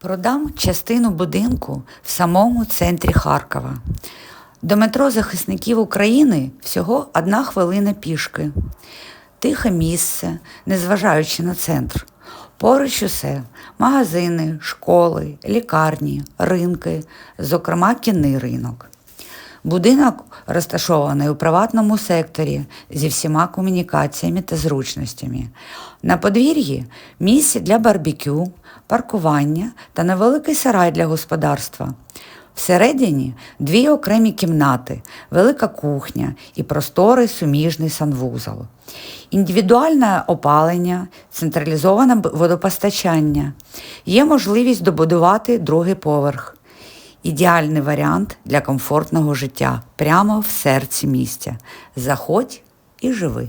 Продам частину будинку в самому центрі Харкова. До метро захисників України всього одна хвилина пішки. Тихе місце, незважаючи на центр. Поруч усе магазини, школи, лікарні, ринки, зокрема кінний ринок. Будинок розташований у приватному секторі зі всіма комунікаціями та зручностями. На подвір'ї місце для барбекю, паркування та невеликий сарай для господарства. Всередині дві окремі кімнати, велика кухня і просторий суміжний санвузол. Індивідуальне опалення, централізоване водопостачання. Є можливість добудувати другий поверх. Ідеальний варіант для комфортного життя прямо в серці місця. Заходь і живи.